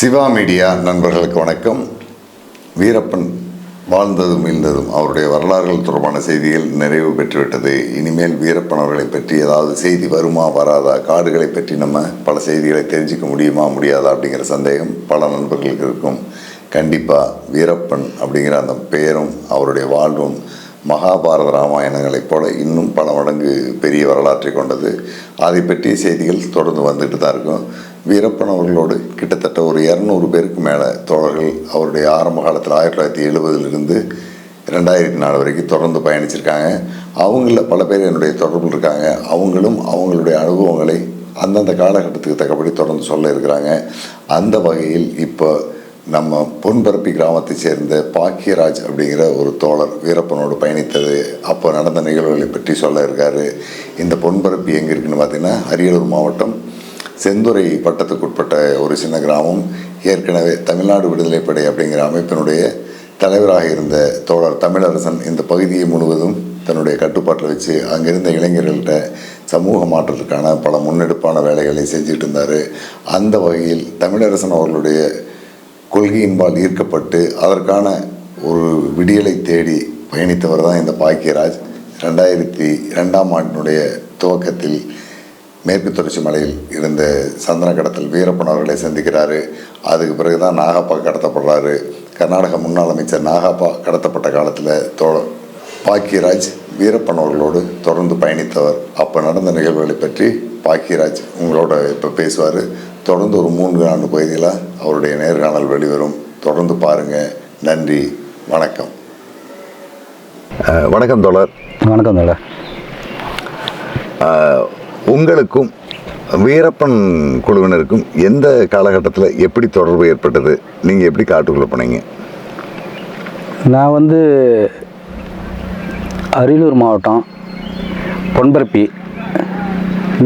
Siva media நண்பர்களுக்கு வணக்கம். வீரப்பன் வாழ்ந்ததும் இருந்ததும் அவருடைய வரலாறுகள் தொடர்பான செய்திகள் நிறைவு பெற்றுவிட்டது. இனிமேல் வீரப்பன் அவர்களை பற்றி ஏதாவது செய்தி வருமா வராதா காடுகளை பற்றி நம்ம பல செய்திகளை தெரிஞ்சுக்க முடியுமா முடியாதா அப்படிங்கிற சந்தேகம் பல நண்பர்களுக்கு இருக்கும். கண்டிப்பாக வீரப்பன் அப்படிங்கிற அந்த பெயரும் அவருடைய வாழ்வும் மகாபாரத ராமாயணங்களைப் போல இன்னும் பல மடங்கு பெரிய வரலாற்றை கொண்டது. அதை பற்றிய செய்திகள் தொடர்ந்து வந்துட்டு தான் இருக்கும். வீரப்பன் அவர்களோடு கிட்டத்தட்ட ஒரு இரநூறு பேருக்கு மேலே தோழர்கள் அவருடைய ஆரம்ப காலத்தில் ஆயிரத்தி தொள்ளாயிரத்தி எழுபதிலிருந்து ரெண்டாயிரத்தி நாலு வரைக்கும் தொடர்ந்து பயணிச்சிருக்காங்க. அவங்களில் பல பேர் என்னுடைய தொடர்பில் இருக்காங்க. அவங்களும் அவங்களுடைய அனுபவங்களை அந்தந்த காலகட்டத்துக்கு தக்கபடி தொடர்ந்து சொல்ல இருக்கிறாங்க. அந்த வகையில் இப்போ நம்ம பொன்பரப்பி கிராமத்தை சேர்ந்த பாக்கியராஜ் அப்படிங்கிற ஒரு தோழர் வீரப்பனோடு பயணித்தது. அப்போ நடந்த நிகழ்வுகளை பற்றி சொல்ல இருக்காரு. இந்த பொன்பரப்பி எங்கே இருக்குன்னு பார்த்தீங்கன்னா அரியலூர் மாவட்டம் செந்துறை பட்டத்துக்குட்பட்ட ஒரு சின்ன கிராமம் ஏற்கனவே தமிழ்நாடு விடுதலை படை அப்படிங்கிற அமைப்பினுடைய தலைவராக இருந்த தோழர் தமிழரசன் இந்த பகுதியை முழுவதும் தன்னுடைய கட்டுப்பாட்டில் வச்சு அங்கிருந்த இளைஞர்கள்ட்ட சமூக மாற்றத்துக்கான பல முன்னெடுப்பான வேலைகளை செஞ்சுட்டு இருந்தார். அந்த வகையில் தமிழரசன் அவர்களுடைய கொள்கையின்பால் ஈர்க்கப்பட்டு அதற்கான ஒரு விடியலை தேடி பயணித்தவர் தான் இந்த பாக்கியராஜ். ரெண்டாயிரத்தி ரெண்டாம் ஆண்டினுடைய துவக்கத்தில் மேற்கு தொடர்ச்சி மலையில் இருந்த சந்தன கடத்தல் வீரப்பன் அவர்களை சந்திக்கிறாரு. அதுக்கு பிறகு தான் நாகப்பா கடத்தப்படுறாரு. கர்நாடக முன்னாள் அமைச்சர் நாகப்பா கடத்தப்பட்ட காலத்தில் தோ பாக்கியராஜ் வீரப்பன் அவர்களோடு தொடர்ந்து பயணித்தவர். அப்போ நடந்த நிகழ்வுகளை பற்றி பாக்கியராஜ் உங்களோட இப்போ பேசுவார். தொடர்ந்து ஒரு மூன்று நான்கு பகுதியில் அவருடைய நேர்காணல் வெளிவரும். தொடர்ந்து பாருங்கள் நன்றி. வணக்கம். வணக்கம் தோழர். வணக்கம் தோழர். உங்களுக்கும் வீரப்பன் குழுவினருக்கும் எந்த காலகட்டத்தில் எப்படி தொடர்பு ஏற்பட்டது? நீங்கள் எப்படி காட்டுக்குள்ளே போனீங்க? நான் வந்து அரியலூர் மாவட்டம் பொன்பரப்பி.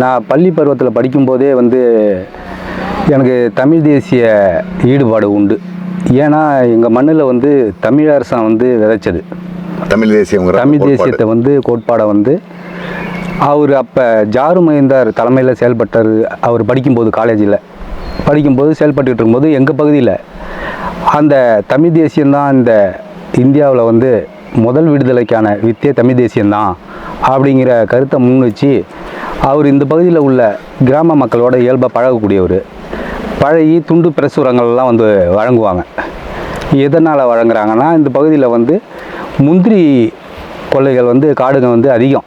நான் பள்ளி பருவத்தில் படிக்கும்போதே வந்து எனக்கு தமிழ் தேசிய ஈடுபாடு உண்டு. ஏன்னா எங்கள் மண்ணில் வந்து தமிழரசன் வந்து விதைச்சது. தமிழ் தேசியங்கிற தமிழ். தேசியத்தை வந்து கோட்பாடை வந்து அவர் அப்போ ஜாரு மகிந்தார் தலைமையில் செயல்பட்டார். அவர் படிக்கும்போது காலேஜில் படிக்கும்போது செயல்பட்டுட்டு இருக்கும்போது எங்கள் பகுதியில். அந்த தமிழ் தேசியம்தான் இந்த இந்தியாவில் வந்து முதல் விடுதலைக்கான வித்திய தமிழ் தேசியம்தான் அப்படிங்கிற கருத்தை முன் வச்சு அவர் இந்த பகுதியில் உள்ள கிராம மக்களோட இயல்பாக பழகக்கூடியவர். பழகி துண்டு பிரசுரங்கள்லாம் வந்து வழங்குவாங்க. எதனால் வழங்குறாங்கன்னா இந்த பகுதியில் வந்து முந்திரி கொள்ளைகள் வந்து காடுங்க வந்து அதிகம்.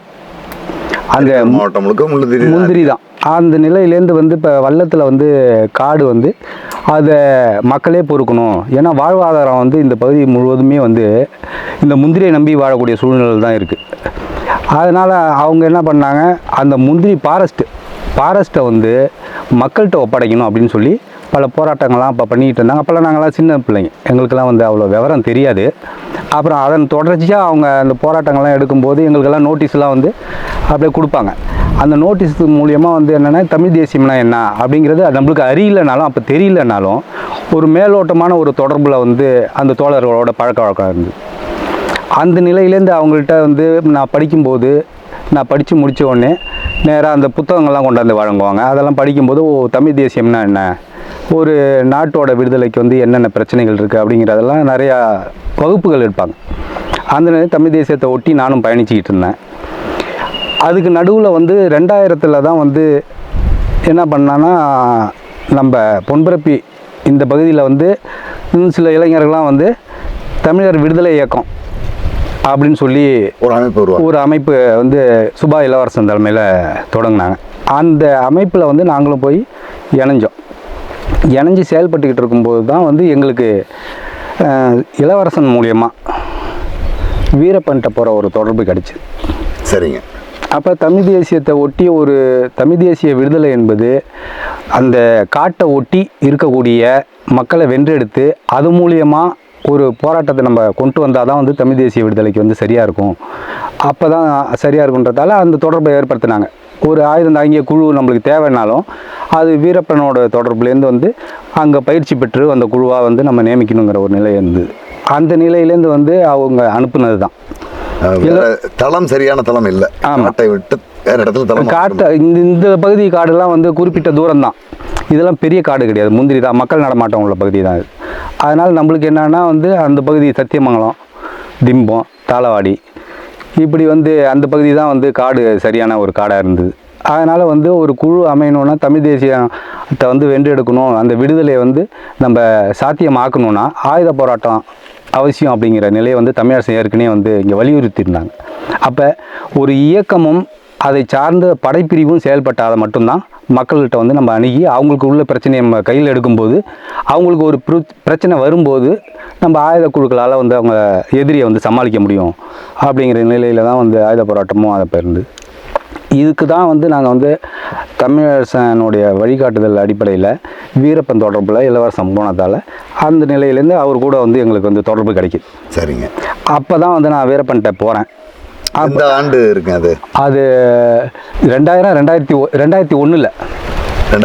அங்கே மாவட்டம் முழுக்க முள்ளு முந்திரி தான் அந்த நிலையிலேருந்து வந்து இப்போ வள்ளத்தில் வந்து காடு வந்து அதை மக்களே பொறுக்கணும். ஏன்னா வாழ்வாதாரம் வந்து இந்த பகுதி முழுவதுமே வந்து இந்த முந்திரியை நம்பி வாழக்கூடிய சூழ்நிலை தான் இருக்குது அதனால் அவங்க என்ன பண்ணாங்க? அந்த முந்திரி ஃபாரஸ்ட்டு ஃபாரஸ்ட்டை வந்து மக்கள்கிட்ட ஒப்படைக்கணும் அப்படின்னு சொல்லி பல போராட்டங்கள்லாம் அப்போ பண்ணிக்கிட்டு இருந்தாங்க. அப்போல்லாம் நாங்கள்லாம் சின்ன பிள்ளைங்க. எங்களுக்கெல்லாம் வந்து அவ்வளோ விவரம் தெரியாது. அப்புறம் அதன் தொடர்ச்சியாக அவங்க அந்த போராட்டங்கள்லாம் எடுக்கும்போது எங்களுக்கெல்லாம் நோட்டீஸ்லாம் வந்து அப்படியே கொடுப்பாங்க. அந்த நோட்டீஸ் மூலியமாக வந்து என்னென்னா தமிழ் தேசியம்னா என்ன? அப்படிங்கிறது அது நம்மளுக்கு அறியலைனாலும் அப்போ தெரியலனாலும் ஒரு மேலோட்டமான ஒரு தொடர்பில் வந்து அந்த தோழர்களோட பழக்க வழக்கம் இருந்தது. அந்த நிலையிலேருந்து அவங்கள்ட்ட வந்து நான் படிக்கும்போது நான் படித்து முடித்த உடனே நேராக அந்த புத்தகங்கள்லாம் கொண்டாந்து வழங்குவாங்க. அதெல்லாம் படிக்கும்போது ஓ தமிழ் தேசியம்னா என்ன? ஒரு நாட்டோட விடுதலைக்கு வந்து என்னென்ன பிரச்சனைகள் இருக்குது அப்படிங்கிறதெல்லாம் நிறையா வகுப்புகள் எடுப்பாங்க. அந்த நேரம் தமிழ் தேசியத்தை ஒட்டி நானும் பயணிச்சுக்கிட்டு இருந்தேன். அதுக்கு நடுவில் வந்து ரெண்டாயிரத்தில் தான் வந்து என்ன பண்ணான்னா நம்ம பொன்பரப்பி இந்த பகுதியில் வந்து இன்னும் சில இளைஞர்கள்லாம் வந்து தமிழர் விடுதலை இயக்கம் அப்படின்னு சொல்லி ஒரு அமைப்பு ஒரு அமைப்பு வந்து சுபா இளவரசன் தலைமையில் தொடங்கினாங்க. அந்த அமைப்பில் வந்து நாங்களும் போய் இணைஞ்சோம். இணைஞ்சு செயல்பட்டுக்கிட்டு இருக்கும்போது தான் வந்து எங்களுக்கு இளவரசன் மூலியமாக வீரப்பன்ட்ட போகிற ஒரு தொடர்பு கிடச்சிது. சரிங்க. அப்போ தமிழ் தேசியத்தை ஒட்டி ஒரு தமிழ் தேசிய விடுதலை என்பது அந்த காட்டை ஒட்டி இருக்கக்கூடிய மக்களை வென்றெடுத்து அது மூலியமாக ஒரு போராட்டத்தை நம்ம கொண்டு வந்தால் தான் வந்து தமிழ் தேசிய விடுதலைக்கு வந்து சரியாக இருக்கும். அப்போ தான் சரியாக இருக்குன்றதால அந்த தொடர்பை ஏற்படுத்தினாங்க. ஒரு ஆயுதம் தாங்கிய குழு நம்மளுக்கு தேவைன்னாலும் அது வீரப்பனோட தொடர்புலேருந்து வந்து அங்கே பயிற்சி பெற்று அந்த குழுவாக வந்து நம்ம நியமிக்கணுங்கிற ஒரு நிலை இருந்தது. அந்த நிலையிலேருந்து வந்து அவங்க அனுப்புனது தான். தளம் சரியான தளம் இல்லை. நாட்டை விட்டு வேற இடத்துல தளம் காட்டு இந்த இந்த பகுதி காடெல்லாம் வந்து குறிப்பிட்ட தூரம் தான். இதெல்லாம் பெரிய காடு கிடையாது. முந்திரி தான். மக்கள் நடமாட்டம் உள்ள பகுதி தான் இது. அதனால் நம்மளுக்கு என்னன்னா வந்து அந்த பகுதி சத்தியமங்கலம் திம்பம் தாளவாடி இப்படி வந்து அந்த பகுதி தான் வந்து காடு சரியான ஒரு காடாக இருந்தது. அதனால் வந்து ஒரு குழு அமையணும்னா தமிழ் தேசியத்தை வந்து வென்றெடுக்கணும் அந்த விடுதலையை வந்து நம்ம சாத்தியமாக்கணும்னா ஆயுத போராட்டம் அவசியம் அப்படிங்கிற நிலையை வந்து தமிழரசு ஏற்கனவே வந்து இங்கே வலியுறுத்தியிருந்தாங்க. அப்போ ஒரு இயக்கமும் அதை சார்ந்த படைப்பிரிவும் செயல்பட்டால் மட்டும்தான் மக்கள்கிட்ட வந்து நம்ம அணுகி அவங்களுக்கு உள்ள பிரச்சனையை நம்ம கையில் எடுக்கும்போது அவங்களுக்கு ஒரு பிர- பிரச்சனை வரும்போது நம்ம ஆயுத குழுக்களால் வந்து அவங்க எதிரியை வந்து சமாளிக்க முடியும் அப்படிங்கிற நிலையில் தான் வந்து ஆயுத போராட்டமும் அதை பிறந்து இதுக்கு தான் வந்து நாங்கள் வந்து தமிழரசனுடைய வழிகாட்டுதல் அடிப்படையில் வீரப்பன் தொடர்பில் இளவரசன் போனதால் அந்த நிலையிலேருந்து அவர் கூட வந்து எங்களுக்கு வந்து தொடர்பு கிடைக்குது. சரிங்க. அப்போ தான் வந்து நான் வீரப்பன்கிட்ட போகிறேன். இந்த ஆண்டு இருக்குங்க அது. அது ரெண்டாயிரம் ரெண்டாயிரத்தி ரெண்டாயிரத்தி ஒன்றில்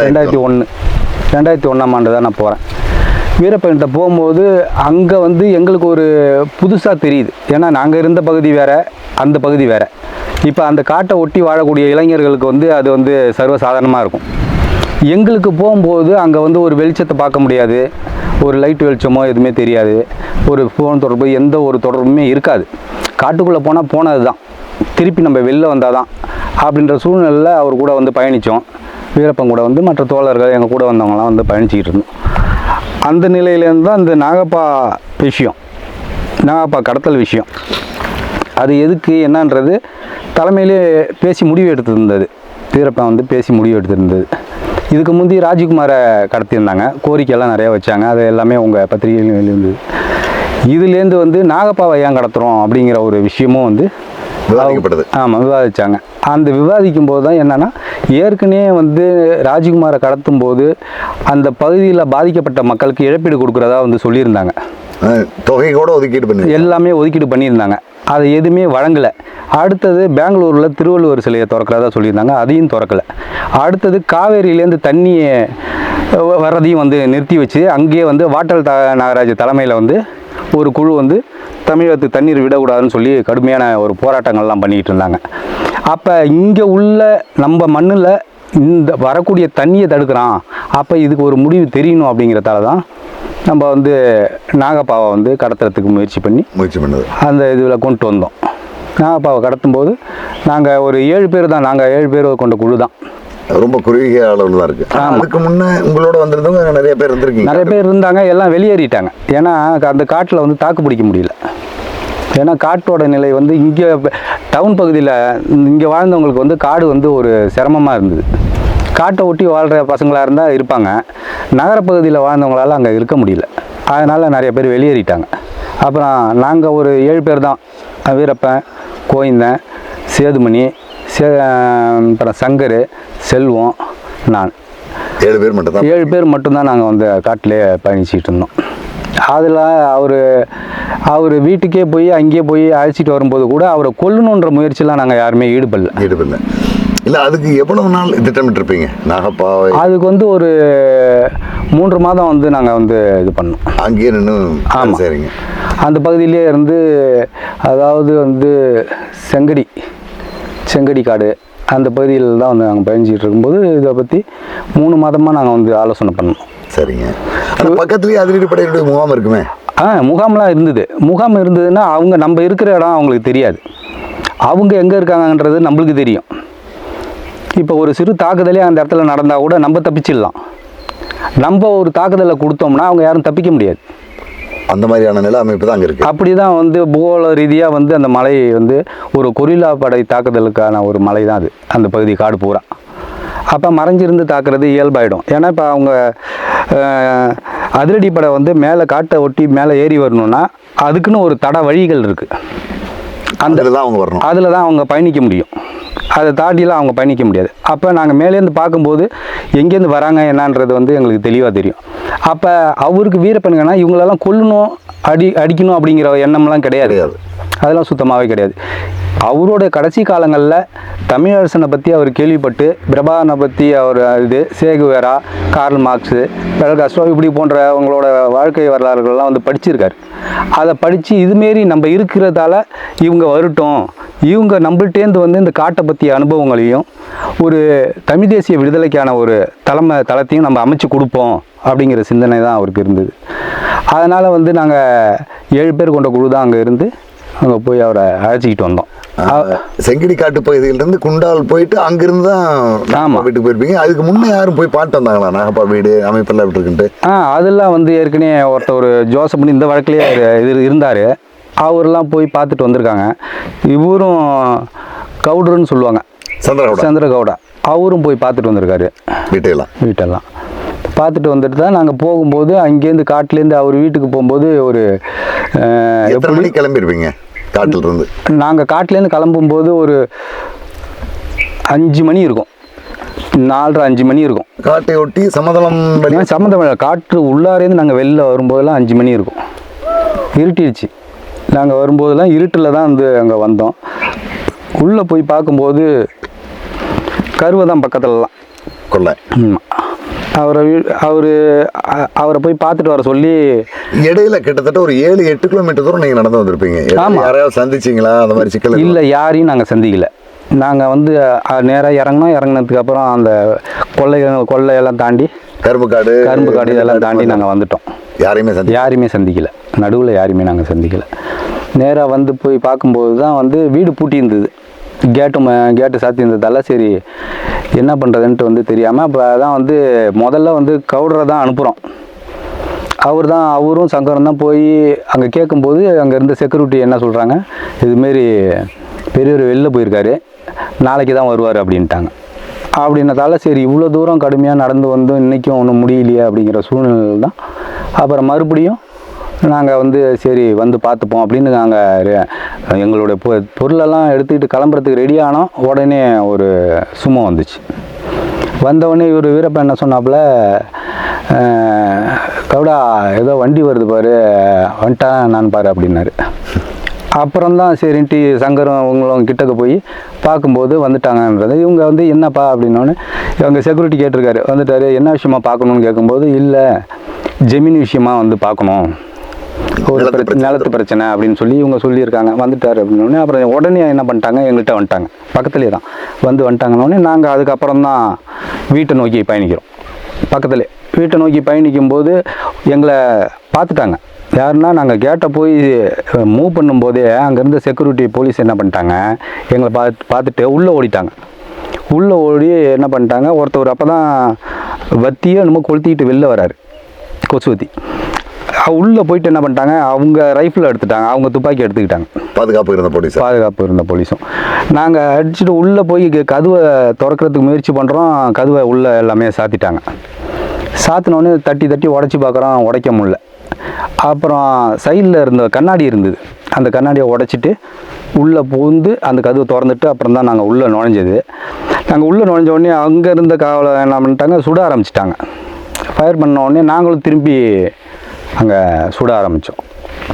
ரெண்டாயிரத்தி ஒன்று ரெண்டாயிரத்தி ஒன்றாம் ஆண்டு தான் நான் போகிறேன் வீரப்பன்கிட்ட போகும்போது அங்கே வந்து எங்களுக்கு ஒரு புதுசாக தெரியுது. ஏன்னா நாங்கள் இருந்த பகுதி வேறு அந்த பகுதி வேறு. இப்போ அந்த காட்டை ஒட்டி வாழக்கூடிய இளைஞர்களுக்கு வந்து அது வந்து சர்வசாதாரணமாக இருக்கும். எங்களுக்கு போகும்போது அங்கே வந்து ஒரு வெளிச்சத்தை பார்க்க முடியாது. ஒரு லைட் வெளிச்சமோ எதுவுமே தெரியாது. ஒரு ஃபோன் தொடர்பு எந்த ஒரு தொடர்புமே இருக்காது. காட்டுக்குள்ளே போனால் போனது தான். திருப்பி நம்ம வெளில வந்தால் தான். அப்படின்ற சூழ்நிலையில் அவர் கூட வந்து பயணித்தோம். வீரப்பன் கூட வந்து மற்ற தோழர்கள் எங்கள் கூட வந்தவங்கலாம் வந்து பயணிச்சிக்கிட்டு இருந்தோம். அந்த நிலையிலேருந்து தான் இந்த நாகப்பா விஷயம் நாகப்பா கடத்தல் விஷயம். அது எதுக்கு என்னன்றது தலைமையிலே பேசி முடிவு எடுத்திருந்தது. வீரப்பன் வந்து பேசி முடிவு எடுத்திருந்தது. இதுக்கு முந்தி ராஜ்குமாரை கடத்தியிருந்தாங்க. கோரிக்கையெல்லாம் நிறையா வச்சாங்க. அது எல்லாமே உங்கள் பத்திரிகையிலும் இருந்தது இதுலேருந்து வந்து நாகப்பாவை ஏன் கடத்துகிறோம் அப்படிங்கிற ஒரு விஷயமும் வந்து விவாதிக்கப்படுது. ஆமாம் விவாதிச்சாங்க. அந்த விவாதிக்கும் போது தான் என்னென்னா ஏற்கனவே வந்து ராஜ்குமாரை கடத்தும் போது அந்த பகுதியில் பாதிக்கப்பட்ட மக்களுக்கு இழப்பீடு கொடுக்குறதா வந்து சொல்லியிருந்தாங்க. தொகை கூட ஒதுக்கீடு பண்ணி எல்லாமே ஒதுக்கீடு பண்ணியிருந்தாங்க. அதை எதுவுமே வழங்கலை. அடுத்தது பெங்களூரில் திருவள்ளுவர் சிலையை திறக்கிறதா சொல்லியிருந்தாங்க. அதையும் திறக்கலை. அடுத்தது காவேரியிலேருந்து தண்ணியை வர்றதையும் வந்து நிறுத்தி வச்சு அங்கேயே வந்து வாட்டல் த நாகராஜ் தலைமையில் வந்து ஒரு குழு வந்து தமிழகத்துக்கு தண்ணீர் விடக்கூடாதுன்னு சொல்லி கடுமையான ஒரு போராட்டங்கள்லாம் பண்ணிக்கிட்டு இருந்தாங்க. அப்போ இங்கே உள்ள நம்ம மண்ணில் இந்த வரக்கூடிய தண்ணியை தடுக்கிறான். அப்போ இதுக்கு ஒரு முடிவு தெரியணும் அப்படிங்கிறதால தான் நம்ம வந்து நாகப்பாவை வந்து கடத்துறதுக்கு முயற்சி பண்ணி முயற்சி பண்ணது. அந்த இதில் கொண்டு வந்தோம். நாகப்பாவை கடத்தும்போது நாங்கள் ஒரு ஏழு பேர் தான் நாங்கள் ஏழு பேர் கொண்ட குழு தான் ரொம்ப குறுகிய அளவில் தான் இருக்கு அதுக்கு முன்னே உங்களோட வந்திருந்தவங்க நிறைய பேர் இருந்திருக்கீங்க. நிறைய பேர் இருந்தாங்க எல்லாம் வெளியேறிட்டாங்க. ஏன்னா அந்த காட்டில் வந்து தாக்கு பிடிக்க முடியல. ஏன்னா காட்டோட நிலை வந்து இங்கே டவுன் பகுதியில் இங்கே வாழ்ந்தவங்களுக்கு வந்து காடு வந்து ஒரு சிரமமாக இருந்தது. காட்டை ஒட்டி வாழ்கிற பசங்களாக இருந்தால் இருப்பாங்க. நகரப்பகுதியில் வாழ்ந்தவங்களால அங்கே இருக்க முடியல. அதனால் நிறைய பேர் வெளியேறிட்டாங்க. அப்புறம் நாங்கள் ஒரு ஏழு பேர் தான் வீரப்பன் கோவிந்தன் சேதுமணி சே அப்புறம் சங்கர் செல்வம் நான். ஏழு பேர் மட்டும் ஏழு பேர் மட்டும்தான் நாங்கள் வந்து காட்டிலே பயணிச்சிட்டு இருந்தோம். அதில் அவர் அவர் வீட்டுக்கே போய் அங்கேயே போய் அழைச்சிட்டு வரும்போது கூட அவரை கொல்லணுன்ற முயற்சியெலாம் நாங்கள் யாருமே ஈடுபடல. ஈடுபடல. இல்ல அதுக்கு எவ்வளவு நாள் திட்டமிட்டிருப்பீங்க? நாகப்பாவை? அதுக்கு வந்து ஒரு மூன்று மாதம் வந்து நாங்கள் வந்து இது பண்ணோம். அங்கேயே நின்று ஆமா. சரிங்க அந்த பகுதியிலே இருந்து அதாவது வந்து செங்கடி செங்கடி காடு அந்த பகுதியில் தான் வந்து நாங்கள் பயணிச்சிட்டு இருக்கும்போது இதை பற்றி மூணு மாதமாக நாங்கள் வந்து ஆலோசனை பண்ணோம். சரிங்க. ஆனா பக்கத்துலயே அதிரடிப்படையினுடைய முகாம் இருக்குமே? ஆ முகாம்லாம் இருந்தது. முகாம் இருந்ததுன்னா அவங்க நம்ம இருக்கிற இடம் அவங்களுக்கு தெரியாது. அவங்க எங்கே இருக்காங்கன்றது நம்மளுக்கு தெரியும். இப்போ ஒரு சிறு தாக்குதலே அந்த இடத்துல நடந்தால் கூட நம்ம தப்பிச்சிடலாம். நம்ம ஒரு தாக்குதலை கொடுத்தோம்னா அவங்க யாரும் தப்பிக்க முடியாது. அந்த மாதிரியான நில அமைப்பு தான் அங்க இருக்கு. அப்படி தான் வந்து பூகோள ரீதியாக வந்து அந்த மலை வந்து ஒரு கொரில்லா படை தாக்குதலுக்கான ஒரு மலை தான் அது. அந்த பகுதி காடு பூரா. அப்போ மறைஞ்சிருந்து தாக்குறது இயல்பாயிடும். ஏன்னா இப்போ அவங்க அதிரடி படை வந்து மேலே காட்டை ஒட்டி மேலே ஏறி வரணும்னா அதுக்குன்னு ஒரு தட வழிகள் இருக்குது அந்த தான் அவங்க வரணும். அதில் தான் அவங்க பயணிக்க முடியும். அதை தாண்டிலாம் அவங்க பயணிக்க முடியாது. அப்போ நாங்கள் மேலேருந்து பார்க்கும்போது எங்கேருந்து வராங்க என்னன்றது வந்து எங்களுக்கு தெளிவாக தெரியும். அப்போ அவருக்கு வீரப்பனுங்கன்னா இவங்களெல்லாம் கொல்லணும் அடி அடிக்கணும் அப்படிங்கிற எண்ணம்லாம் கிடையாது. கிடையாது. அதெல்லாம் சுத்தமாகவே கிடையாது. அவரோட கடைசி காலங்களில் தமிழரசனை பற்றி அவர் கேள்விப்பட்டு பிரபாகரனை பற்றி அவர் இது சேகுவேரா கார்ல் மார்க்ஸு பெல்காஸ்ட்ரோ இப்படி போன்ற அவங்களோட வாழ்க்கை வரலாறுகள்லாம் வந்து படிச்சிருக்காரு. அதை படித்து இதுமாரி நம்ம இருக்கிறதால இவங்க வரட்டும். இவங்க நம்மள்டேந்து வந்து இந்த காட்டை பற்றிய அனுபவங்களையும் ஒரு தமிழ் தேசிய விடுதலைக்கான ஒரு தலைமை தளத்தையும் நம்ம அமைச்சு கொடுப்போம் அப்படிங்கிற சிந்தனை தான் அவருக்கு இருந்தது. அதனால் வந்து நாங்கள் ஏழு பேர் கொண்ட குழு தான் அங்கே இருந்து அங்கே போய் அவரை அழைச்சிக்கிட்டு வந்தோம். செங்கிடி காட்டு பகுதியிலிருந்து குண்டால் போயிட்டு அங்கிருந்து தான் நாகப்பா வீட்டுக்கு போயிருப்பீங்க. அதுக்கு முன்னே யாரும் போய் பாட்டு வந்தாங்களா? நாகப்பா வீடு அமைப்பெல்லாம் இருக்குன்ட்டு? ஆ அதெல்லாம் வந்து ஏற்கனவே ஒருத்தர் ஒரு ஜோசப்னு இந்த வழக்கிலேயே இது இருந்தார். அவரெல்லாம் போய் பார்த்துட்டு வந்திருக்காங்க. இவரும் கவுடர்னு சொல்லுவாங்க. சந்திரகவுடா. சந்திரகவுடா. அவரும் போய் பார்த்துட்டு வந்திருக்காரு. வீட்டுக்கெல்லாம் வீட்டெல்லாம். பார்த்துட்டு வந்துட்டு தான் நாங்கள் போகும்போது அங்கேருந்து காட்டிலேருந்து அவர் வீட்டுக்கு போகும்போது ஒரு எத்தனை மணிக்கு கிளம்பியிருப்பீங்க காட்டுல இருந்து நாங்கள் காட்டிலேருந்து கிளம்பும்போது ஒரு அஞ்சு மணி இருக்கும். நாலரை அஞ்சு மணி இருக்கும். காட்டை ஒட்டி சமதளம் இல்லை காற்று உள்ளாரேந்து நாங்கள் வெளில வரும்போதெல்லாம் அஞ்சு மணி இருக்கும். இருட்டிடுச்சு நாங்கள் வரும்போதெல்லாம் இருட்டில் தான் வந்து அங்கே வந்தோம். உள்ளே போய் பார்க்கும்போது கருவை தான் பக்கத்துலலாம். கொள்ளை. ஆமா. அவரை அவர் அவரை போய் பார்த்துட்டு வர சொல்லி இடையில கிட்டத்தட்ட ஒரு ஏழு எட்டு கிலோமீட்டர் தூரம் நீங்க நடந்து வந்திருப்பீங்க. இடையில ஆமா. யாரையாவது சந்திச்சீங்களா? அந்த மாதிரி சிக்கல்? இல்லை யாரையும் நாங்கள் சந்திக்கல. நாங்கள் வந்து நேராக இறங்கினோம். இறங்கினதுக்கு அப்புறம் அந்த கொள்ளை கொள்ளையெல்லாம் தாண்டி கரும்பு காடு கரும்பு காடு இதெல்லாம் தாண்டி நாங்கள் வந்துட்டோம். யாரையுமே சந்தி யாரையுமே சந்திக்கல. நடுவில் யாரையுமே நாங்கள் சந்திக்கல. நேராக வந்து போய் பார்க்கும்போது தான் வந்து வீடு பூட்டி இருந்தது கேட்டு கேட்டு சாத்தி இருந்ததால சரி என்ன பண்ணுறதுன்ட்டு வந்து தெரியாமல் அப்போ அதான் வந்து முதல்ல வந்து கவுடரை தான் அனுப்புகிறோம் அவர் தான் அவரும் சங்கரம் தான் போய் அங்கே கேட்கும்போது அங்கே இருந்த செக்யூரிட்டி என்ன சொல்கிறாங்க இதுமாரி பெரியவர் வெளில போயிருக்காரு நாளைக்கு தான் வருவார் அப்படின்ட்டாங்க. அப்படின்னதால சரி இவ்வளோ தூரம் கடுமையாக நடந்து வந்து இன்றைக்கும் ஒன்றும் முடியலையே அப்படிங்கிற சூழ்நிலை தான். அப்புறம் மறுபடியும் நாங்கள் வந்து சரி வந்து பார்த்துப்போம் அப்படின்னு நாங்கள் எங்களுடைய பொ பொருளெல்லாம் எடுத்துக்கிட்டு கிளம்புறதுக்கு ரெடி ஆனோம் உடனே ஒரு சுமம் வந்துச்சு. வந்தவொடனே இவர் வீரப்பன் என்ன சொன்னாப்புல கவுடா ஏதோ வண்டி வருது பாரு வந்துட்டான் நான் பாரு அப்படின்னாரு. அப்புறம் தான் சரின்ட்டு சங்கரம் அவங்களும் கிட்டக்க போய் பார்க்கும்போது வந்துட்டாங்கன்றது இவங்க வந்து என்னப்பா அப்படின்னோடனே இவங்க செக்யூரிட்டி கேட்டிருக்காரு. வந்துட்டாரு என்ன விஷயமா பார்க்கணுன்னு கேட்கும்போது இல்லை ஜெமீன் விஷயமா வந்து பார்க்கணும். ஒரு நிலத்து பிரச்சனை பிரச்சனை. நிலத்து பிரச்சனை அப்படின்னு சொல்லி இவங்க சொல்லியிருக்காங்க. வந்துட்டார் அப்படின்னோடனே அப்புறம் உடனே என்ன பண்ணிட்டாங்க? எங்கள்கிட்ட வந்துட்டாங்க. பக்கத்துலேயே தான். வந்து வந்துட்டாங்கன்னொடனே நாங்கள் அதுக்கப்புறம் தான் வீட்டை நோக்கி பயணிக்கிறோம். பக்கத்துலேயே வீட்டை நோக்கி பயணிக்கும் போது எங்களை பார்த்துட்டாங்க. யாருன்னா நாங்கள் கேட்டை போய் மூவ் பண்ணும்போதே அங்கேருந்து செக்யூரிட்டி போலீஸ் என்ன பண்ணிட்டாங்க? எங்களை பார்த்து பார்த்துட்டு உள்ளே ஓடிட்டாங்க. உள்ளே ஓடி என்ன பண்ணிட்டாங்க? ஒருத்தவர் அப்போ தான் வத்தியை என்னமோ கொளுத்திக்கிட்டு வெளில வராரு. கொசுவத்தி. உள்ளே போயிட்டு என்ன பண்ணிட்டாங்க? அவங்க ரைஃபிள் எடுத்துட்டாங்க. அவங்க துப்பாக்கி எடுத்துக்கிட்டாங்க. பாதுகாப்பு இருந்த போலீஸ்? பாதுகாப்பு இருந்த போலீஸும். நாங்கள் அடிச்சுட்டு உள்ளே போய் கதவை திறக்கிறதுக்கு முயற்சி பண்ணுறோம் கதவை உள்ளே எல்லாமே சாத்திட்டாங்க. சாத்தினோடனே தட்டி தட்டி உடச்சி பார்க்குறோம் உடைக்க முடியல. அப்புறம் சைடில் இருந்த கண்ணாடி இருந்தது. அந்த கண்ணாடியை உடைச்சிட்டு உள்ளே புகுந்து அந்த கதவை திறந்துட்டு அப்புறம் தான் நாங்கள் உள்ளே நுழைஞ்சது. நாங்கள் உள்ளே நுழைஞ்ச உடனே அங்கே இருந்த காவலை என்ன பண்ணிட்டாங்க? சுட ஆரம்பிச்சிட்டாங்க. ஃபயர் பண்ண உடனே நாங்களும் திரும்பி அங்கே சுட ஆரம்பித்தோம்.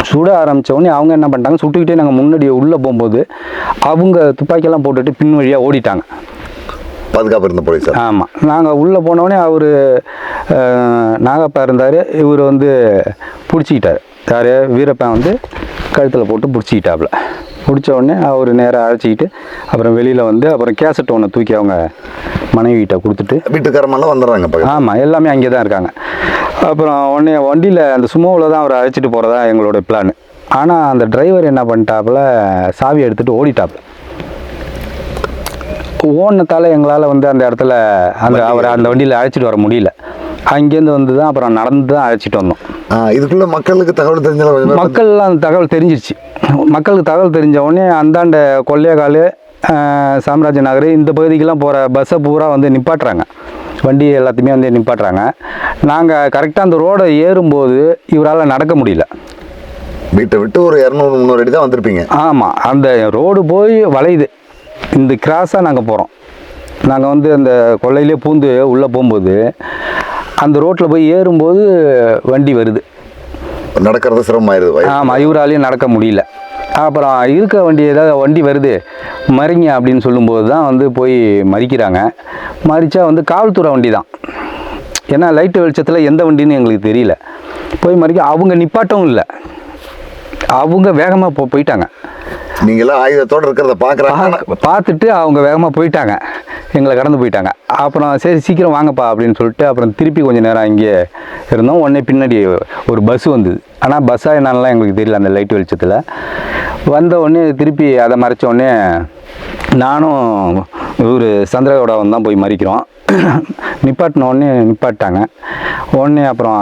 சுட ஆரம்பித்த உடனே அவங்க என்ன பண்ணிட்டாங்க சுட்டுக்கிட்டே நாங்கள் முன்னாடி உள்ளே போகும்போது அவங்க துப்பாக்கியெல்லாம் போட்டுட்டு பின் வழியாக ஓடிட்டாங்க. பாதுகாப்பு இருந்த போலீஸ் ஆமாம் நாங்கள் உள்ளே போனோடனே அவர் நாகப்பா இருந்தார். இவர் வந்து பிடிச்சிக்கிட்டார். யார்? வீரப்பன் வந்து கழுத்தில் போட்டு பிடிச்சிக்கிட்டாப்புல. பிடிச்ச உடனே அவர் நேராக அழைச்சிக்கிட்டு அப்புறம் வெளியில் வந்து அப்புறம் கேசட் ஒன்று தூக்கி அவங்க மனைவிகிட்ட கொடுத்துட்டு வீட்டுக்காரமெல்லாம் வந்துடுறாங்க. ஆமாம் எல்லாமே அங்கே தான் இருக்காங்க. அப்புறம் உடனே வண்டியில் அந்த சுமோவில் தான் அவர் அழைச்சிட்டு போகிறதா எங்களோட பிளான் ஆனால் அந்த டிரைவர் என்ன பண்ணிட்டாப்புல சாவி எடுத்துகிட்டு ஓடிட்டாப்புல. ஓடினத்தால் எங்களால் வந்து அந்த இடத்துல அந்த அவரை அந்த வண்டியில் அழைச்சிட்டு வர முடியல. அங்கேருந்து வந்து தான் அப்புறம் நடந்து தான் அழைச்சிட்டு வந்தோம். இதுக்குள்ள மக்களுக்கு தகவல் பேர் மக்கள்லாம் அந்த தகவல் தெரிஞ்சிருச்சு. மக்களுக்கு தகவல் தெரிஞ்ச உடனே அந்தாண்ட கொள்ளையகால் சாம்ராஜ்ய நகர் இந்த பகுதிக்கெல்லாம் போகிற பஸ்ஸை பூரா வந்து நிப்பாட்டுறாங்க. வண்டி எல்லாத்தையுமே வந்து நிப்பாட்டுறாங்க. நாங்கள் கரெக்டாக அந்த ரோடை ஏறும்போது இவரால் நடக்க முடியல. வீட்டை விட்டு ஒரு இரநூறு முந்நூறு அடி தான் வந்திருப்பீங்க. ஆமாம் அந்த ரோடு போய் வளையுது. இந்த கிராஸாக நாங்கள் போகிறோம் நாங்கள் வந்து அந்த கொள்ளையிலே பூந்து உள்ளே போகும்போது அந்த ரோட்டில் போய் ஏறும்போது வண்டி வருது. நடக்கிறது சிரமமாயிருது ஆமாம் இவராலையும் நடக்க முடியல. அப்புறம் இருக்க வண்டி ஏதாவது வண்டி வருது மறிங்க அப்படின்னு சொல்லும்போது தான் வந்து போய் மறிக்கிறாங்க. மறிச்சா வந்து காவல்துறை வண்டி தான் ஏன்னா லைட்டு வெளிச்சத்தில் எந்த வண்டின்னு எங்களுக்கு தெரியல. போய் மறிக்க அவங்க நிப்பாட்டவும் இல்லை. அவங்க வேகமாக போ போயிட்டாங்க. நீங்களாம் ஆயுதத்தோட இருக்கிறத பாக்குறாங்க. பா- பார்த்துட்டு அவங்க வேகமாக போயிட்டாங்க. எங்களை கடந்து போயிட்டாங்க. அப்புறம் சரி சீக்கிரம் வாங்கப்பா அப்படின்னு சொல்லிட்டு அப்புறம் திருப்பி கொஞ்சம் நேரம் அங்கேயே இருந்தோம். உடனே பின்னாடி ஒரு பஸ் வந்தது. ஆனால் பஸ்ஸாக என்னன்னலாம் எங்களுக்கு தெரியல அந்த லைட் வெளிச்சத்தில். வந்த உடனே திருப்பி அதை மறைச்ச உடனே நானும் இவர் சந்திரகவுடாவும் தான் போய் மறிக்கிறோம். நிப்பாட்டின உடனே நிப்பாட்டாங்க உடனே அப்புறம்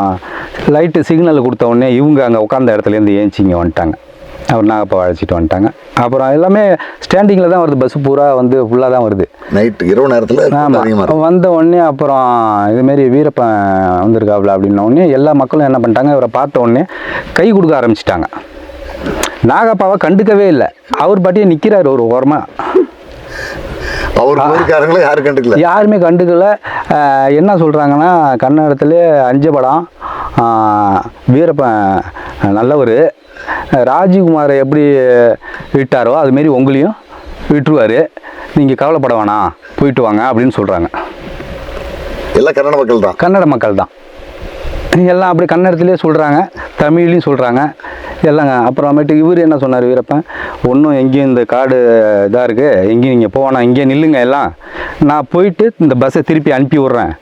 லைட்டு சிக்னல் கொடுத்த உடனே இவங்க அங்கே உட்காந்த இடத்துலேருந்து ஏஞ்சி இங்கே வந்துட்டாங்க. அவர் நாகப்பா அழைச்சிட்டு வந்துட்டாங்க. அப்புறம் எல்லாமே ஸ்டாண்டிங்கில் தான் வருது. பஸ் பூரா வந்து ஃபுல்லாக தான் வருது. நைட் இரவு நேரத்துல ஆமாம் வந்த உடனே அப்புறம் இதுமாரி வீரப்பன் வந்திருக்காப்புல அப்படின்ன உடனே எல்லா மக்களும் என்ன பண்ணிட்டாங்க இவரை பார்த்த உடனே கை கொடுக்க ஆரம்பிச்சிட்டாங்க. நாகப்பாவை கண்டுக்கவே இல்லை. அவர் பாட்டியே நிற்கிறார் ஒரு ஓரமாக அவர் போயிருக்காருங்களா? யாரும் கண்டுக்கல? யாருமே கண்டுக்கல. என்ன சொல்கிறாங்கன்னா கன்னடத்துல அஞ்சபடம் வீரப்பன் நல்லவர். ராஜீவ்குமாரை எப்படி விட்டாரோ அதுமாரி உங்களையும் விட்டுருவார் நீங்கள் கவலைப்பட வேணாம் போயிட்டு வாங்க அப்படின்னு சொல்கிறாங்க எல்லாம் கன்னட மக்கள் தான் கன்னட மக்கள் தான் எல்லாம் அப்படி கன்னடத்திலே சொல்கிறாங்க தமிழ்லையும் சொல்கிறாங்க எல்லாங்க அப்புறமேட்டு இவர் என்ன சொன்னார் வீரப்பன்? ஒன்றும் எங்கேயும் இந்த காடு இதாக இருக்குது எங்கேயும் நீங்கள் போவேணாம் இங்கேயே நில்லுங்க எல்லாம். நான் போயிட்டு இந்த பஸ்ஸை திருப்பி அனுப்பி விட்றேன்.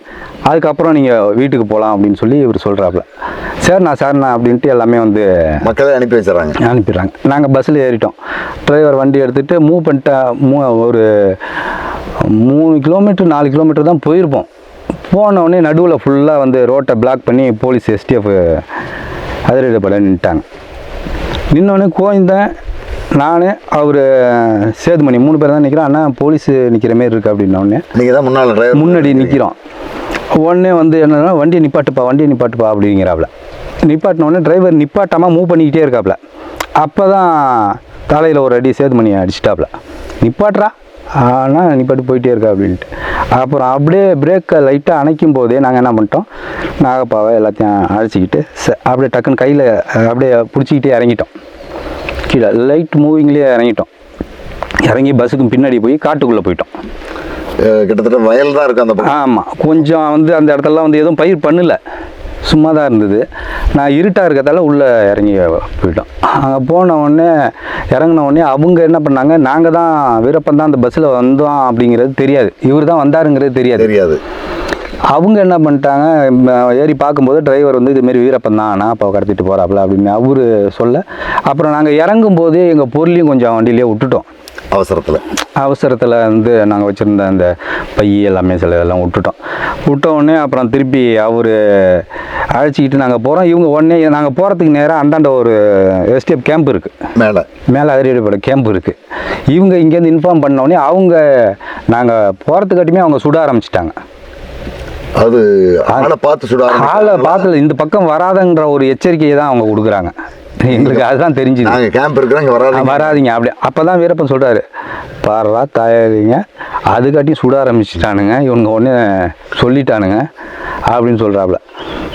அதுக்கப்புறம் நீங்கள் வீட்டுக்கு போகலாம் அப்படின்னு சொல்லி இவர் சொல்கிறாப்புல சரிண்ணா சரிண்ணா அப்படின்ட்டு எல்லாமே வந்து மக்களே அனுப்பி வச்சிடறாங்க. அனுப்பிடுறாங்க. நாங்கள் பஸ்ஸில் ஏறிட்டோம். டிரைவர் வண்டி எடுத்துகிட்டு மூவ் பண்ணிட்டா மூ ஒரு மூணு கிலோமீட்டர் நாலு கிலோமீட்டர் தான் போயிருப்போம். போன உடனே நடுவில் ஃபுல்லாக வந்து ரோட்டை பிளாக் பண்ணி போலீஸ் எஸ்டிஎஃப் அதிரடிப்பட நின்ட்டாங்க நின்னோடனே கோயந்தேன் நான் அவர் சேதுமணி மூணு பேர் தான் நிற்கிறோம் அண்ணா போலீஸ் நிற்கிற மாரி இருக்குது அப்படின்னோடனே நீங்க தான் முன்னாள் டிரைவர் முன்னாடி நிற்கிறோம் உடனே வந்து என்னன்னா வண்டியை நிப்பாட்டுப்பா வண்டியை நிப்பாட்டுப்பா அப்படிங்கிறாப்புல நிப்பாட்டின உடனே டிரைவர் நிப்பாட்டாமல் மூவ் பண்ணிக்கிட்டே இருக்காப்புல அப்போ தான் தலையில் ஒரு அடி சேதுமணி அடிச்சிட்டாப்புல நிப்பாட்டுறா ஆனால் நிப்பாட்டி போயிட்டே இருக்கா அப்படின்ட்டு. அப்புறம் அப்படியே பிரேக்கை லைட்டாக அணைக்கும் போதே நாங்கள் என்ன பண்ணிட்டோம்? நாகப்பாவை எல்லாத்தையும் அழைச்சிக்கிட்டு ச- அப்படியே டக்குன்னு கையில் அப்படியே பிடிச்சிக்கிட்டே இறங்கிட்டோம். கீழே லைட் மூவிங்லேயே இறங்கிட்டோம். இறங்கி பஸ்ஸுக்கு பின்னாடி போய் காட்டுக்குள்ளே போயிட்டோம். கிட்டத்தட்ட வயல் தான் இருக்கும் அந்த ஆமாம் கொஞ்சம் வந்து அந்த இடத்துலலாம் வந்து எதுவும் பயிர் பண்ணல. சும்மா தான் இருந்தது. நான் இருட்டாக இருக்கிறதால உள்ளே இறங்கி போயிட்டோம். அங்கே போன உடனே இறங்கின உடனே அவங்க என்ன பண்ணாங்க நாங்கள் தான் வீரப்பன் தான் அந்த பஸ்ஸில் வந்தோம் அப்படிங்கிறது தெரியாது. இவர் தான் வந்தாருங்கிறது தெரியாது. தெரியாது. அவங்க என்ன பண்ணிட்டாங்க ஏறி பார்க்கும்போது டிரைவர் வந்து இதுமாரி வீரப்பன் தான் நான் அப்போ கடத்திட்டு போகிறாப்புல அப்படின்னு அவர் சொல்ல. அப்புறம் நாங்கள் இறங்கும் போதே எங்கள் பொருளையும் கொஞ்சம் வண்டியிலே விட்டுட்டோம். அவசரத்துல. அவசரத்தில் வந்து நாங்கள் வச்சுருந்த அந்த பை எல்லாமே சில இதெல்லாம் விட்டுட்டோம். விட்ட உடனே அப்புறம் திருப்பி அவர் அழைச்சிக்கிட்டு நாங்கள் போகிறோம் இவங்க உடனே நாங்கள் போகிறதுக்கு நேராக அந்தாண்ட ஒரு எஸ்டிஎஃப் கேம்ப் இருக்குது மேல. மேலே அதிரடிப்பட கேம்ப் இருக்குது இவங்க இங்கேருந்து இன்ஃபார்ம் பண்ண உடனே அவங்க நாங்கள் போகிறதுக்காட்டியுமே அவங்க சுட ஆரம்பிச்சிட்டாங்க. அது ஆளை பார்த்து சுட ஆளை? பார்த்துல இந்த பக்கம் வராதன்ற ஒரு எச்சரிக்கையை தான் அவங்க கொடுக்குறாங்க. எங்களுக்கு அதுதான் தெரிஞ்சுது. நாங்க கேம்ப் இருக்கிறோம் இங்க வராது வராதீங்க. அப்படி அப்போ தான் வீரப்பன் சொல்கிறாரு பாடுறா தயாரிங்க அதுக்காட்டி சுட ஆரம்பிச்சிட்டானுங்க. இவனுங்க ஒன்று சொல்லிட்டானுங்க. அப்படின்னு சொல்கிறாப்புல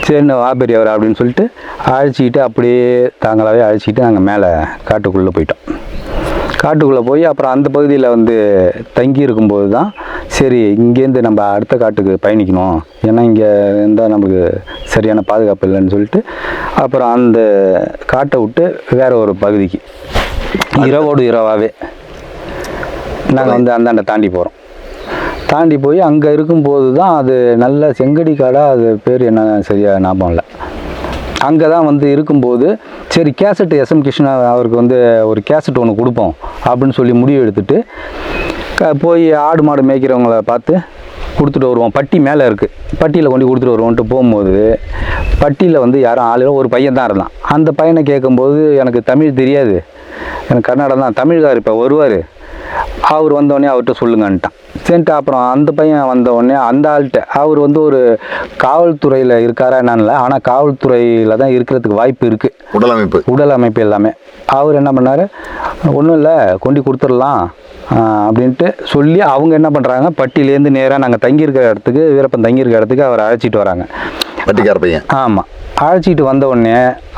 சரிண்ணா வா பெரியவர் அப்படின்னு சொல்லிட்டு அழைச்சிக்கிட்டு அப்படியே தாங்களாகவே அழைச்சிக்கிட்டு நாங்கள் மேலே காட்டுக்குள்ளே போயிட்டோம். காட்டுக்குள்ளே போய் அப்புறம் அந்த பகுதியில் வந்து தங்கி இருக்கும்போது தான் சரி இங்கேருந்து நம்ம அடுத்த காட்டுக்கு பயணிக்கணும். ஏன்னா இங்கே இருந்தால் நமக்கு சரியான பாதுகாப்பு இல்லைன்னு சொல்லிட்டு அப்புறம் அந்த காட்டை விட்டு வேற ஒரு பகுதிக்கு. இரவோடு இரவாகவே நாங்கள் வந்து அந்தாண்டை தாண்டி போகிறோம் தாண்டி போய் அங்கே இருக்கும்போது தான் அது நல்ல செங்கடி காடாக அது பேர் என்ன சரியாக ஞாபகம் இல்லை. அங்கே தான் வந்து இருக்கும்போது சரி கேசட் எஸ்எம் கிருஷ்ணா அவருக்கு வந்து ஒரு கேசட் ஒன்று கொடுப்போம் அப்படின்னு சொல்லி முடிவு எடுத்துட்டு போய் ஆடு மாடு மேய்க்கிறவங்கள பார்த்து கொடுத்துட்டு வருவோம். பட்டி மேலே இருக்குது பட்டியில் கொண்டு கொடுத்துட்டு வருவோன்ட்டு போகும்போது பட்டியில் வந்து யாரும் ஆளு ஒரு பையன் தான் இருந்தான். அந்த பையனை கேட்கும்போது எனக்கு தமிழ் தெரியாது. எனக்கு கர்நாடகம் தான் தமிழ்கார் இப்போ வருவார். அவர் வந்தோடனே அவர்கிட்ட சொல்லுங்கன்ட்டான். சரின்ட்டு அப்புறம் அந்த பையன் வந்த உடனே அந்த ஆள்கிட்ட அவர் வந்து ஒரு காவல்துறையில் இருக்காரா என்னன்னு ஆனால் காவல்துறையில் தான் இருக்கிறதுக்கு வாய்ப்பு இருக்குது உடல் அமைப்பு. உடல் அமைப்பு எல்லாமே. அவர் என்ன பண்ணார் ஒன்றும் இல்லை கொண்டு கொடுத்துடலாம் அப்படின்ட்டு சொல்லி அவங்க என்ன பண்ணுறாங்க பட்டியிலேருந்து நேராக நாங்கள் தங்கியிருக்கிற இடத்துக்கு வீரப்பன் தங்கியிருக்கிற இடத்துக்கு அவரை அழைச்சிட்டு வராங்க. பட்டிக்கார பையன். ஆமாம் அழைச்சிட்டு வந்த உடனே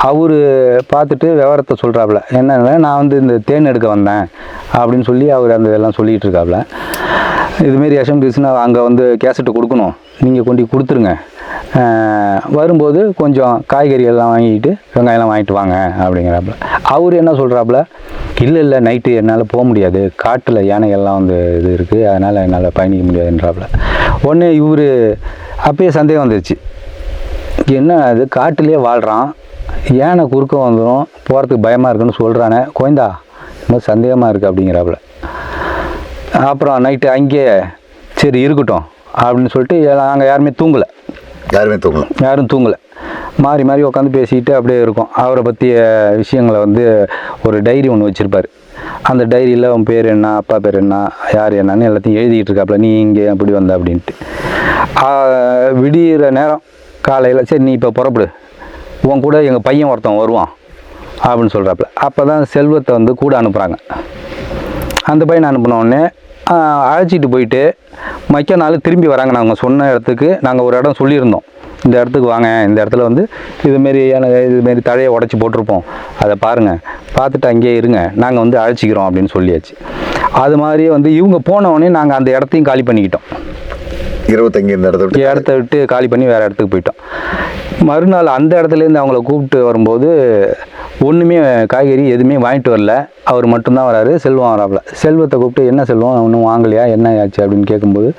அவர் பார்த்துட்டு விவரத்தை சொல்கிறாப்புல என்னன்னா நான் வந்து இந்த தேன் எடுக்க வந்தேன் அப்படின்னு சொல்லி அவர் அந்த இதெல்லாம் சொல்லிகிட்டு இருக்காப்புல. இதுமாரி எஸ்எம்பிஎஸ்னா அங்கே வந்து கேசட்டை கொடுக்கணும். நீங்கள் கொண்டு கொடுத்துருங்க. வரும்போது கொஞ்சம் காய்கறி எல்லாம் வாங்கிட்டு வெங்காயம்லாம் வாங்கிட்டு வாங்க அப்படிங்கிறாப்புல. அவர் என்ன சொல்கிறாப்புல இல்லை இல்லை நைட்டு என்னால் போக முடியாது. காட்டில் யானைகள்லாம் வந்து இது இருக்குது அதனால் என்னால் பயணிக்க முடியாதுன்றாப்புல. ஒன்று இவர் அப்பயே சந்தேகம் வந்துருச்சு. என்ன அது காட்டிலே வாழ்கிறான் யானை குறுக்க வந்துடும் போகிறதுக்கு பயமாக இருக்குன்னு சொல்கிறானே கோயந்தா ரொம்ப சந்தேகமாக இருக்குது அப்படிங்கிறாப்புல. அப்புறம் நைட்டு அங்கேயே சரி இருக்கட்டும் அப்படின்னு சொல்லிட்டு நாங்கள் யாருமே தூங்கலை. யாருமே தூங்கல. யாரும் தூங்கலை. மாறி மாறி உட்காந்து பேசிக்கிட்டு அப்படியே இருக்கும். அவரை பற்றிய விஷயங்களை வந்து ஒரு டைரி ஒன்று வச்சுருப்பார். அந்த டைரியில் அவன் பேர் என்ன அப்பா பேர் என்ன யார் என்னன்னு எல்லாத்தையும் எழுதிக்கிட்டு இருக்காப்புல. நீ இங்கே அப்படி வந்த அப்படின்ட்டு. விடியிற நேரம் காலையில் சரி நீ இப்போ புறப்படு. உன் கூட எங்கள் பையன் ஒருத்தன் வருவான் அப்படின்னு சொல்கிறாப்புல அப்போ தான் செல்வத்தை வந்து கூட அனுப்புகிறாங்க அந்த பையனை அனுப்பின உடனே ஆஹ், அழைச்சிட்டு போயிட்டு மக்க நாள் திரும்பி வராங்க. நாங்கள் சொன்ன இடத்துக்கு நாங்கள் ஒரு இடம் சொல்லியிருந்தோம். இந்த இடத்துக்கு வாங்க இந்த இடத்துல வந்து இதுமாரி எனக்கு இதுமாரி தழையை உடச்சி போட்டிருப்போம். அதை பாருங்கள் பார்த்துட்டு அங்கேயே இருங்க. நாங்கள் வந்து அழைச்சிக்கிறோம் அப்படின்னு சொல்லியாச்சு. அது மாதிரி வந்து இவங்க போன உடனே நாங்கள் அந்த இடத்தையும் காலி பண்ணிக்கிட்டோம். இருபத்தஞ்சு இந்த இடத்த விட்டு இடத்த விட்டு காலி பண்ணி வேறு இடத்துக்கு போயிட்டோம். மறுநாள் அந்த இடத்துலேருந்து அவங்கள கூப்பிட்டு வரும்போது ஒன்றுமே காய்கறி எதுவுமே வாங்கிட்டு வரல. அவர் மட்டும்தான் வராரு. செல்வம் வராப்புல. செல்வத்தை கூப்பிட்டு என்ன செல்வம்? ஒன்றும் வாங்கலையா? என்ன ஆச்சு? அப்படின்னு கேட்கும்போது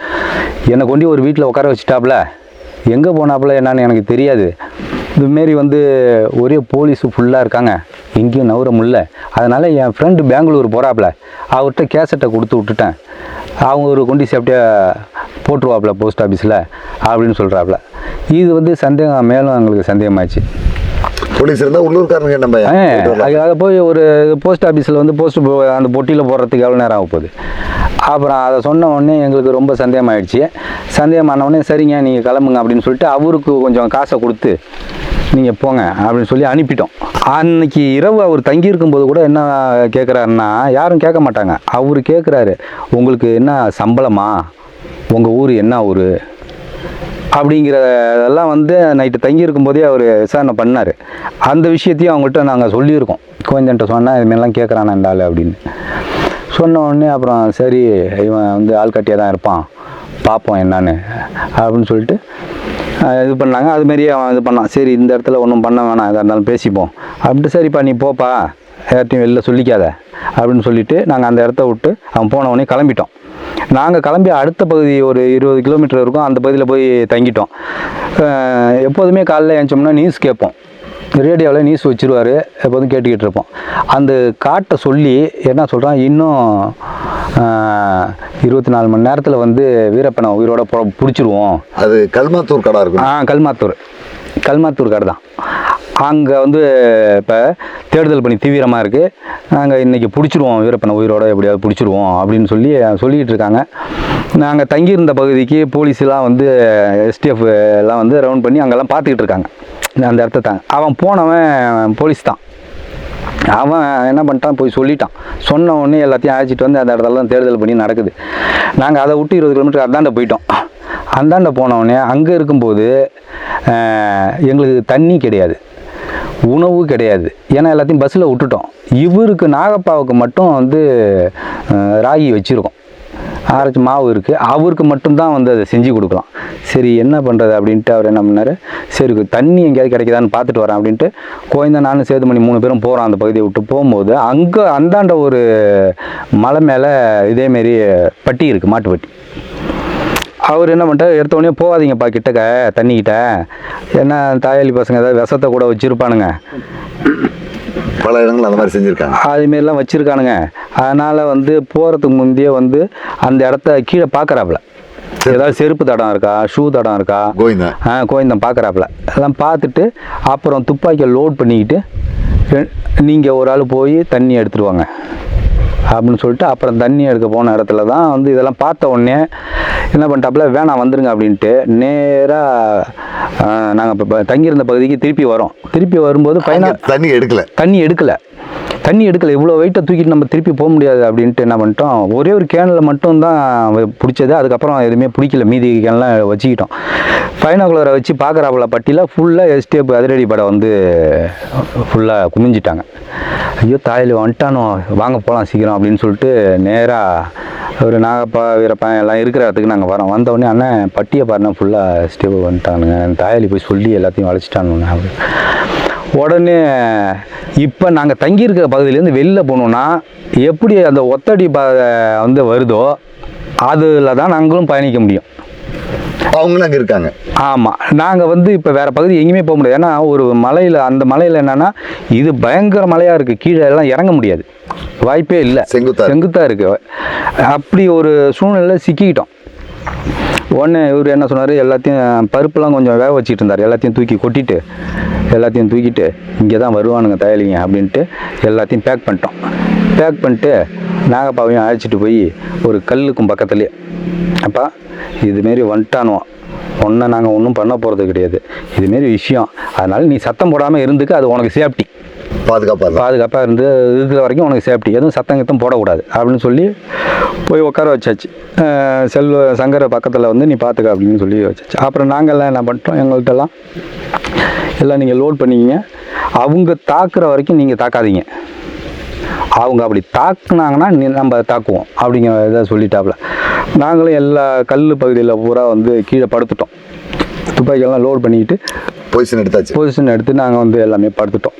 என்னை கொண்டு ஒரு வீட்டில் உட்கார வச்சுட்டாப்புல. எங்கே போனாப்புல என்னன்னு எனக்கு தெரியாது. இதுமாரி வந்து ஒரே போலீஸு ஃபுல்லாக இருக்காங்க. எங்கேயும் நவர முடியல. அதனால் என் ஃப்ரெண்டு பெங்களூர் போகிறாப்புல அவர்கிட்ட கேசட்டை கொடுத்து விட்டுட்டேன். அவங்க ஒரு கொண்டு சேஃப்டியாக போட்டுருவாப்புல போஸ்ட் ஆஃபீஸில் அப்படின்னு சொல்கிறாப்புல இது வந்து சந்தேகம் மேலும் எங்களுக்கு சந்தேகமாச்சு. போலீஸ் இருந்தா உள்ளூர்காரங்க நம்ம. அதுக்காக போய் ஒரு போஸ்ட் ஆஃபீஸில் வந்து போஸ்ட் அந்த பொட்டியில் போடுறதுக்கு எவ்வளோ நேரம் ஆக போகுது? அப்புறம் அதை சொன்ன உடனே எங்களுக்கு ரொம்ப சந்தேகமாயிடுச்சு. சந்தேகமான உடனே சரிங்க நீங்கள் கிளம்புங்க அப்படின்னு சொல்லிட்டு அவருக்கு கொஞ்சம் காசை கொடுத்து நீங்கள் போங்க அப்படின்னு சொல்லி அனுப்பிட்டோம். அன்னைக்கு இரவு அவர் தங்கியிருக்கும் போது கூட என்ன கேட்குறாருன்னா யாரும் கேட்க மாட்டாங்க. அவர் கேட்குறாரு உங்களுக்கு என்ன சம்பளமா? உங்கள் ஊர் என்ன ஊர்? அப்படிங்கிறதெல்லாம் வந்து நைட்டு தங்கியிருக்கும் போதே அவர் விசாரணை பண்ணார். அந்த விஷயத்தையும் அவங்கள்ட்ட நாங்கள் சொல்லியிருக்கோம். கோயந்தன்ட்ட சொன்னால் இதுமாரிலாம் கேட்குறானா இந்த ஆள் அப்படின்னு. சொன்ன உடனே அப்புறம் சரி இவன் வந்து ஆள்காட்டியாக தான் இருப்பான். பார்ப்போம் என்னான்னு அப்படின்னு சொல்லிட்டு இது பண்ணாங்க. அதுமாரியே அவன் இது பண்ணான். சரி இந்த இடத்துல ஒன்றும் பண்ண வேணாம். எதாக இருந்தாலும் பேசிப்போம். அப்படின்ட்டு சரிப்பா நீ போப்பா. யார்ட்டையும் வெளில சொல்லிக்காத அப்படின்னு சொல்லிட்டு நாங்கள் அந்த இடத்த விட்டு அவன் போன உடனே கிளம்பிட்டோம். நாங்கள் கிளம்பி அடுத்த பகுதி ஒரு இருபது கிலோமீட்டர் இருக்கும். அந்த பகுதியில் போய் தங்கிட்டோம். எப்போதுமே காலைல ஏஞ்சோம்னா நியூஸ் கேட்போம். ரேடியோவில் நியூஸ் வச்சிருவார். எப்போதும் கேட்டுக்கிட்டு இருப்போம். அந்த காட்டை சொல்லி என்ன சொல்கிறான் இன்னும் இருபத்தி நாலு மணி நேரத்தில் வந்து வீரப்பனை உயிரோட பிடிச்சிருவோம். அது கல்மாத்தூர் கடை இருக்கும். ஆ கல்மாத்தூர். கல்மாத்தூர் காடு தான். அங்கே வந்து இப்போ தேடுதல் பணி தீவிரமாக இருக்குது நாங்கள் இன்றைக்கி பிடிச்சிருவோம் வீரப்பனை உயிரோட எப்படியாவது பிடிச்சிருவோம் அப்படின்னு சொல்லி சொல்லிக்கிட்டு இருக்காங்க. நாங்கள் தங்கியிருந்த பகுதிக்கு போலீஸ்லாம் வந்து எஸ்டிஎஃப் எல்லாம் வந்து ரவுண்ட் பண்ணி அங்கெல்லாம் பார்த்துக்கிட்டு இருக்காங்க. அந்த இடத்த தான். அவன் போனவன் போலீஸ் தான். அவன் என்ன பண்ணிட்டான்? போய் சொல்லிட்டான். சொன்ன உடனே எல்லாத்தையும் அழைச்சிட்டு வந்து அந்த இடத்துலலாம் தேடுதல் பண்ணி நடக்குது. நாங்கள் அதை விட்டு இருபது கிலோமீட்டர் அந்தாண்ட போயிட்டோம். அந்தாண்ட போனவுடனே அங்கே இருக்கும்போது எங்களுக்கு தண்ணி கிடையாது. உணவு கிடையாது. ஏன்னா எல்லாத்தையும் பஸ்ஸில் விட்டுட்டோம். இவருக்கு நாகப்பாவுக்கு மட்டும் வந்து ராகி வச்சுருக்கோம். ஆரஞ்சு மாவு இருக்குது அவருக்கு மட்டும்தான் வந்து அதை செஞ்சு கொடுக்கலாம். சரி என்ன பண்ணுறது அப்படின்ட்டு அவர் என்ன பண்ணார்? சரி தண்ணி எங்கேயாவது கிடைக்குதான்னு பார்த்துட்டு வரேன் அப்படின்ட்டு கோயந்தா நானும் சேதுமணி மூணு பேரும் போகிறோம் அந்த பகுதியை விட்டு போகும்போது அங்கே அந்தாண்ட ஒரு மலை மேலே இதேமாரி பட்டி இருக்குது மாட்டுப்பட்டி அவர் என்ன பண்ணிட்டார்? எடுத்த உடனே போகாதீங்கப்பா கிட்டக்க தண்ணிக்கிட்ட. ஏன்னா தாயாளி பசங்க ஏதாவது விஷத்தை கூட வச்சுருப்பானுங்க. பல இடங்கள் அந்த மாதிரி செஞ்சிருக்காங்க. அதுமாரிலாம் வச்சுருக்கானுங்க. அதனால் வந்து போகிறதுக்கு முந்தையே வந்து அந்த இடத்த கீழே பார்க்குறாப்புல ஏதாவது செருப்பு தடம் இருக்கா? ஷூ தடம் இருக்கா? கோவிந்தா. ஆ கோயந்தம் பார்க்குறாப்புல எல்லாம் பார்த்துட்டு அப்புறம் துப்பாக்கியை லோட் பண்ணிக்கிட்டு நீங்கள் ஒரு ஆள் போய் தண்ணி எடுத்துட்டு வாங்க. அப்படின்னு சொல்லிட்டு அப்புறம் தண்ணி எடுக்க போன இடத்துல தான் வந்து இதெல்லாம் பார்த்த உடனே என்ன பண்ணிட்டாப்புல வேணாம் வந்துருங்க அப்படின்ட்டு நேராக நாங்கள் இப்போ தங்கியிருந்த பகுதிக்கு திருப்பி வரோம். திருப்பி வரும்போது அங்க பையனா தண்ணி எடுக்கல. தண்ணி எடுக்கலை. தண்ணி எடுக்கல. இவ்வளோ வெயிட்டை தூக்கிட்டு நம்ம திருப்பி போக முடியாது அப்படின்ட்டு என்ன பண்ணிட்டோம். ஒரே ஒரு கேனில் மட்டும் தான் பிடிச்சது. அதுக்கப்புறம் எதுவுமே பிடிக்கல. மீதி கேன்லாம் வச்சுக்கிட்டோம். ஃபைனாகுலரை வச்சு பார்க்குறாப்புல பட்டியில் ஃபுல்லாக எஸ்டேப் அதிரடி படம் வந்து ஃபுல்லாக குமிஞ்சிட்டாங்க. ஐயோ தாயில் வந்துட்டானோ? வாங்க போகலாம் சீக்கிரம் அப்படின்னு சொல்லிட்டு நேராக ஒரு நாகப்பா வீரப்பா எல்லாம் இருக்கிற இடத்துக்கு நாங்கள் வரோம். வந்தவுடனே அண்ணன் பட்டியை பாருனா ஃபுல்லாக ஸ்டேப் வந்துட்டானுங்க. தாயாளி போய் சொல்லி எல்லாத்தையும் வளைச்சிட்டானுங்க. அப்படின்னு உடனே இப்போ நாங்கள் தங்கியிருக்கிற பகுதியிலேருந்து வெளில போகணுன்னா எப்படி அந்த ஒத்தடி பா வந்து வருதோ அதில் தான் நாங்களும் பயணிக்க முடியும். அவங்களும் அங்க இருக்காங்க. ஆமாம் நாங்கள் வந்து இப்போ வேறு பகுதி எங்கேயுமே போக முடியாது. ஏன்னா ஒரு மலையில் அந்த மலையில் என்னென்னா இது பயங்கர மலையாக இருக்குது கீழே எல்லாம் இறங்க முடியாது. வாய்ப்பே இல்லை. செங்குத்தா இருக்கு. செங்குத்தாக இருக்குது அப்படி ஒரு சூழ்நிலை சிக்கிக்கிட்டோம். உடனே இவர் என்ன சொன்னார்? எல்லாத்தையும் பருப்புலாம் கொஞ்சம் வேக வச்சுட்டு இருந்தார். எல்லாத்தையும் தூக்கி கொட்டிட்டு எல்லாத்தையும் தூக்கிட்டு இங்கே தான் வருவானுங்க தயாளிங்க அப்படின்ட்டு எல்லாத்தையும் பேக் பண்ணிட்டோம். பேக் பண்ணிட்டு நாகப்பாவையும் அழைச்சிட்டு போய் ஒரு கல்லுக்கும் பக்கத்துலேயே. அப்பா இதுமாரி வந்துட்டானோ ஒன்றை நாங்கள் ஒன்றும் பண்ண போகிறது கிடையாது. இதுமாரி விஷயம். அதனால் நீ சத்தம் போடாமல் இருந்துக்கு அது உனக்கு சேஃப்டி பாதுகாப்பா இருந்தா. பாதுகாப்பாக இருந்து இருக்கிற வரைக்கும் உனக்கு சேஃப்டி எதுவும் சத்தம் கித்தம் போடக்கூடாது அப்படின்னு சொல்லி போய் உட்கார வச்சாச்சு. செல்வ சங்கர பக்கத்தில் வந்து நீ பார்த்துக்க அப்படின்னு சொல்லி வச்சாச்சு. அப்புறம் நாங்கள்லாம் என்ன பண்ணிட்டோம் எங்கள்கிட்டலாம் எல்லாம் நீங்கள் லோட் பண்ணிக்கிங்க. அவங்க தாக்குற வரைக்கும் நீங்கள் தாக்காதீங்க. அவங்க அப்படி தாக்குனாங்கன்னா நம்ம தாக்குவோம் அப்படிங்கிற இதை சொல்லிட்டாப்புல நாங்களும் எல்லா கல் பகுதியில் பூரா வந்து கீழே படுத்துட்டோம். துப்பாக்கியெல்லாம் லோட் பண்ணிக்கிட்டு பொசிஷன் எடுத்தாச்சு. பொசிஷன் எடுத்து நாங்கள் வந்து எல்லாமே படுத்துட்டோம்.